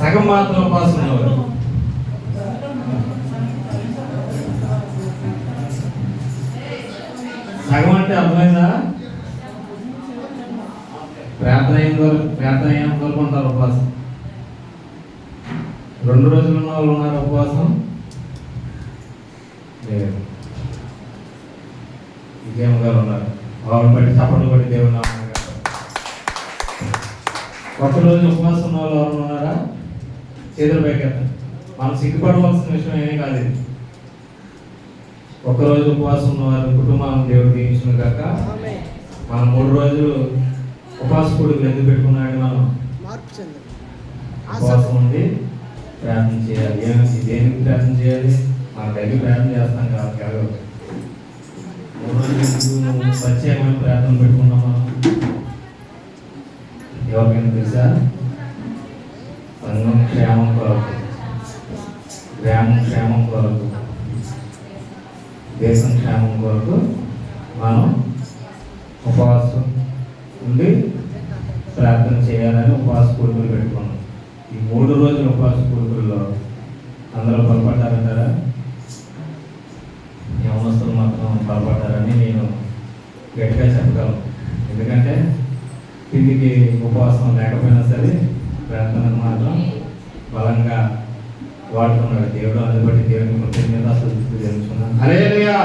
సగం మాత్రం ఉపాసం ఉన్నవారు సగం అంటే అర్థమైందా? ప్రార్థన అయిన వరకు ప్రార్థన అయ్యేంత వరకు ఉంటారు ఉపవాసం. రెండు రోజులు ఉన్న వాళ్ళు ఉన్నారు ఉపవాసం? లేదు. విజయం గారు ఉన్నారు? వాళ్ళు బట్టి చప్పట్లు బట్టి దేవుడు రోజు ఉపవాసం ఉన్న వాళ్ళు ఎవరు ఉన్నారా? చేతులు పైకెత్తండి మనం సిగ్గుపడవలసిన విషయం ఏమీ కాదు ఇది. ఒక్కరోజు ఉపవాసం ఉన్న వారి కుటుంబాలను దేవుడు దీవించిన కాక మనం మూడు రోజులు ఉపవాస కూడుకులు ఎందుకు పెట్టుకున్నాడు మనం? ఉపవాసం ఉండి ప్రార్థన చేయాలి. ఏమి దేనికి ప్రార్థన చేయాలి? మన దగ్గర ప్రార్థన చేస్తాం కాదు కాదు మూడు రోజులు ప్రత్యేకమైన ప్రార్థన పెట్టుకున్నాం మనం? ఎవరికైనా తెలుసా? సంఘం క్షేమం కొరకు గ్రామం క్షేమం కొరకు దేశం క్షేమం కొరకు మనం ఉపవాసం ఉండి ప్రార్థన చేయాలని ఉపవాస కూడుకులు పెట్టుకున్నాం. ఈ మూడు రోజుల ఉపవాస కూడుకుల్లో అందరూ పొరపడ్డారంటారా యవనస్తులు మాత్రం పొరపడ్డారని నేను గట్టిగా చెప్పగలను. ఎందుకంటే కిందికి ఉపవాసం లేకపోయినా సరే ప్రార్థనకు మాత్రం బలంగా వాడుతున్నాడు దేవుడు అందుబట్టి దేవుని కృతజ్ఞత తెలుసుకున్నాను హల్లెలూయా!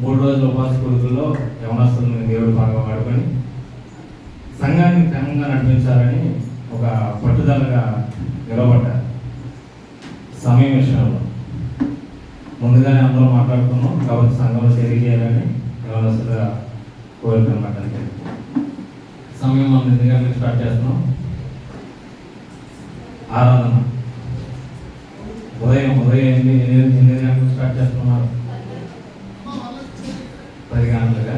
మూడు రోజుల ఉపవాస కూడుకుల్లో యవనస్తులను దేవుడు బాగా వాడుకొని సంఘాన్ని క్రమంగా నడిపించాలని ఒక పట్టుదలగా నిలబడ్డారు సమయం విషయంలో ముందుగానే అందరూ మాట్లాడుకున్నాం. కాబట్టి సంఘంలో తెలియజేయాలని కోరిక అంతే. సమయం మనం ఎన్ని గంటలకు స్టార్ట్ చేస్తున్నాం. ఆరాధన. ఉదయం ఉదయం ఎన్ని ఎనిమిది గంటలకు స్టార్ట్ చేస్తున్నారు. పది గంటలుగా.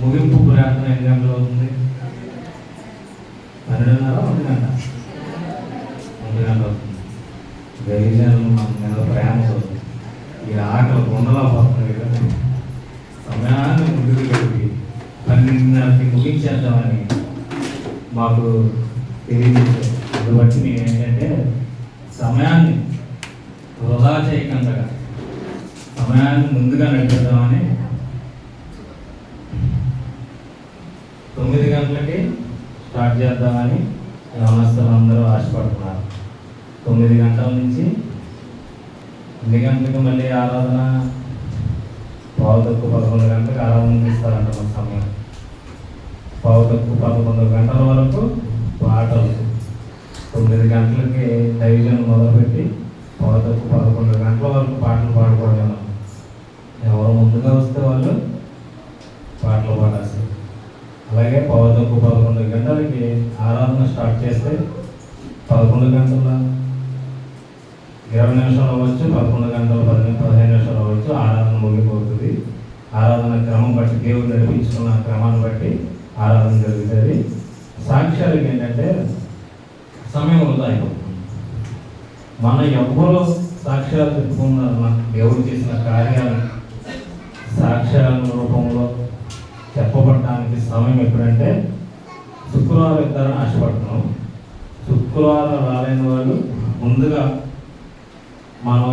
ముగింపు ప్రార్థన ఎన్ని గంటలు అవుతుంది? పన్నెండున్నర ఒంటి గంట. ఒంటి గంట అవుతుంది. దైవజనులు మన మీద ప్రేమతో ఈ ఆకలి గుండలా పోతుంది కదా. చేద్దామని మాకు తెలియజేశారు. అందుబట్టి నేను ఏంటంటే సమయాన్ని వృధా చేయకుండా సమయాన్ని ముందుగా నడిపిద్దామని తొమ్మిది గంటలకి స్టార్ట్ చేద్దామని గ్రామస్తులు అందరూ ఆశపడుతున్నారు. తొమ్మిది గంటల నుంచి ఎన్ని గంటలకు మళ్ళీ ఆరాధన? పావు తక్కువ పదకొండు గంటలకు ఆరాధన ఇస్తారంట మన సమయం. పావు పదకొండు గంటల వరకు పాటలు. తొమ్మిది గంటలకి దైవజనం మొదలుపెట్టి పావు పదకొండు గంటల వరకు పాటలు పాడుకోవడం ఎవరు ముందుగా వస్తే వాళ్ళు పాటలు పాడాల్సి అలాగే పావు పదకొండు గంటలకి ఆరాధన స్టార్ట్ చేస్తే పదకొండు గంటల ఇరవై నిమిషాలు అవ్వచ్చు పదకొండు గంటలు పదిహేను పదిహేను నిమిషాలు అవ్వచ్చు ఆరాధన ముగిపోతుంది. ఆరాధన క్రమం బట్టి దేవుడు నడిపించుకున్న క్రమాన్ని బట్టి ఆరాధన జరుగుతుంది. సాక్ష్యాలకి ఏంటంటే సమయం వృధా అయిపోతుంది మన ఎవ్వరు సాక్ష్యాలు చెప్పుకున్నారు మన దేవుడు చేసిన కార్యాలు సాక్ష్యాల రూపంలో చెప్పబడటానికి సమయం ఎప్పుడంటే శుక్రవారం ఇద్దారని ఆశపడుతున్నాం. శుక్రవారం రాలేని వాళ్ళు ముందుగా మనం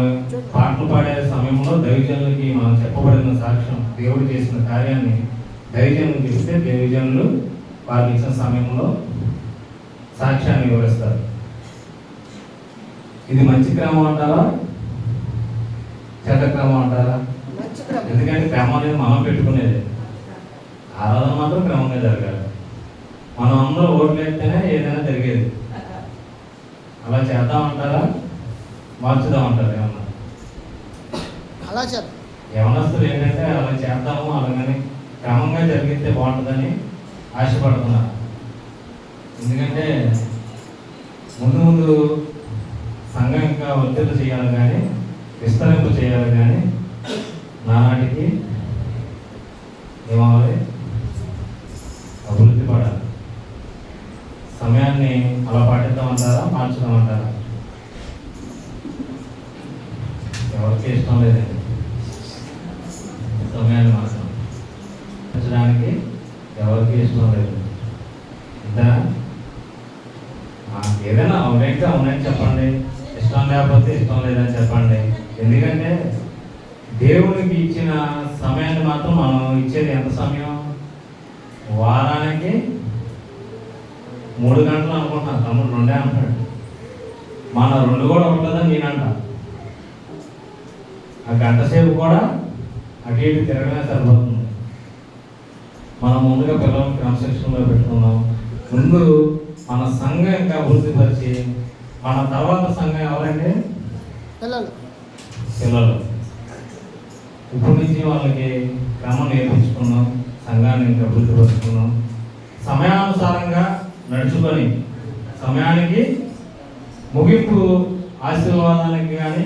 పాటలు పాడే సమయంలో దైవజనులకి మనం చెప్పబడిన సాక్ష్యం దేవుడు చేసిన కార్యాన్ని దైవజనులకు ఇస్తే దైవజనులు వారికి ఇచ్చిన సమయంలో సాక్ష్యాన్ని వివరిస్తారు. ఇది మంచి క్రమం అంటారా? చెడ్డ క్రమం అంటారా? ఎందుకంటే క్రమం అనేది మనం పెట్టుకునేది. ఆరాధన మాత్రం క్రమంగా జరగాలి. మనం అందరూ ఓట్లు వేస్తేనే ఏదైనా జరిగేది. అలా చేద్దామంటారా మార్చుదామంటారా ఏమన్నా? అలా చేద్దాం. యవనస్తులు ఏంటంటే అలా చేద్దాము అలాగని క్రమంగా జరిగితే బాగుంటుందని ఆశపడుతున్నారు ఎందుకంటే ముందు ముందు సంఘం ఇంకా ఒత్తిడి చేయాలి కానీ విస్తరింపు చేయాలి కానీ నానాటికి ఏమవ్వాలి? అభివృద్ధి పడాలి. సమయాన్ని అలా పాటిద్దామంటారా? మార్చుదామంటారా? ఎవరికి ఇష్టం లేదండి. చేసుకోలేదు. ఇష్టం లేదు ఏదైనా అవునైతే అవునని చెప్పండి. ఇష్టం లేకపోతే ఇష్టం లేదని చెప్పండి. ఎందుకంటే దేవునికి ఇచ్చిన సమయాన్ని మాత్రం మనం ఇచ్చేది ఎంత సమయం? వారానికి మూడు గంటలు అనుకుంటున్నాను. తమ్ముడు రెండే అంటాడు. మన రెండు కూడా ఉంటుందని నేనంట ఆ గంట సేపు కూడా అటు ఇటు తిరగనే సరిపోతుంది. మనం ముందుగా పిల్లలను క్రమశిక్షణలో పెట్టుకున్నాం ముందు మన సంఘం ఇంకా అభివృద్ధిపరిచి మన తర్వాత సంఘం ఎవరంటే పిల్లలు. పిల్లలు. ఇప్పుడు నుంచి వాళ్ళకి క్రమం నేర్పించుకున్నాం సంఘాన్ని ఇంకా అభివృద్ధిపరుచుకున్నాం సమయానుసారంగా నడుచుకొని సమయానికి ముగింపు ఆశీర్వాదానికి కానీ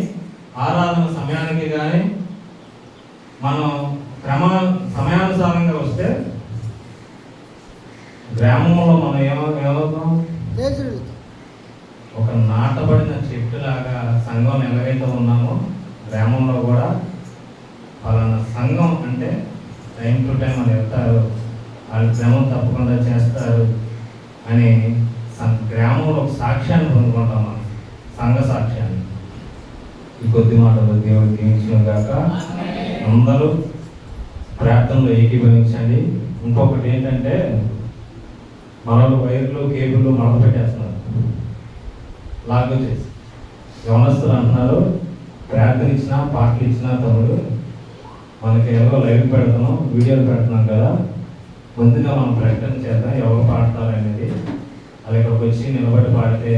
ఆరాధన సమయానికి కానీ మనం క్రమ సమయానుసారంగా గ్రామంలో మనం ఏమో ఏమవుతాం ఒక నాటబడిన చెట్టులాగా సంఘం ఎలాగైతే ఉన్నామో గ్రామంలో కూడా పలానా సంఘం అంటే టైం టు టైం వాళ్ళు వెళ్తారు వాళ్ళు క్రమం తప్పకుండా చేస్తారు అని గ్రామంలో ఒక సాక్ష్యాన్ని పొందుకుంటాం మనం. సంఘ సాక్ష్యాన్ని. ఈ కొద్ది మాటలు దేవుడు దీవించిన గాక అందరూ ప్రార్థనలో ఏకీభవించండి. ఇంకొకటి ఏంటంటే మనలో వైర్లు కేబుల్లు మడత పెట్టేస్తున్నారు. లాగ్ వచ్చేసి యవనస్తులు అంటున్నారు ప్రార్థన ఇచ్చినా పాటలు ఇచ్చినా తమ్ముడు మనకి ఏదో లైవ్ పెడుతున్నాం వీడియోలు పెడుతున్నాం కదా ముందుగా మనం ప్రకటన చేద్దాం ఎవరు పాడతారు అనేది. అది ఇక్కడికి వచ్చి నిలబడి పాడితే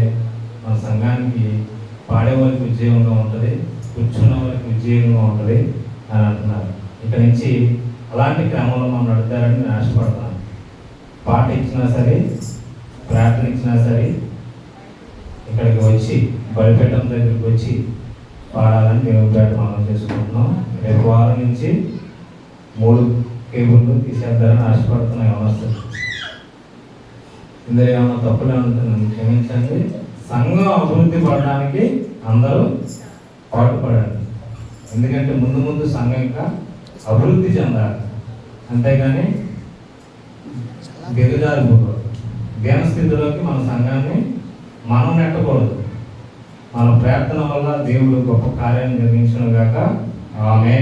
మన సంఘానికి పాడే వాళ్ళకి ఉద్యోగంగా ఉంటుంది కూర్చున్న వారికి ఉద్యోగంగా ఉంటుంది అని అంటున్నారు. ఇక నుంచి అలాంటి క్రమంలో మనం నడుతారని నేను ఆశపడతాను. పాట ఇచ్చినా సరే ప్రార్థన ఇచ్చినా సరే ఇక్కడికి వచ్చి బలిపెట్టం దగ్గరికి వచ్చి పాడాలని మేము ప్రయత్నం చేసుకుంటున్నాం. రేపు వారం నుంచి మూడు కేబుల్లు తీసేద్దారని ఆశపడుతున్నాయి అవసరం ఇందులో ఏమైనా తప్పులు ఉంటుందని క్షమించండి. సంఘం అభివృద్ధి పడడానికి అందరూ పాటుపడండి. ఎందుకంటే ముందు ముందు సంఘం ఇంకా అభివృద్ధి చెందాలి. అంతేగాని దిగజారిపోకూడదు స్థితిలోకి మన సంఘాన్ని మనం నెట్టకూడదు. మన ప్రార్థన వల్ల దేవుడు గొప్ప కార్యాన్ని నిర్మించను గాక ఆమె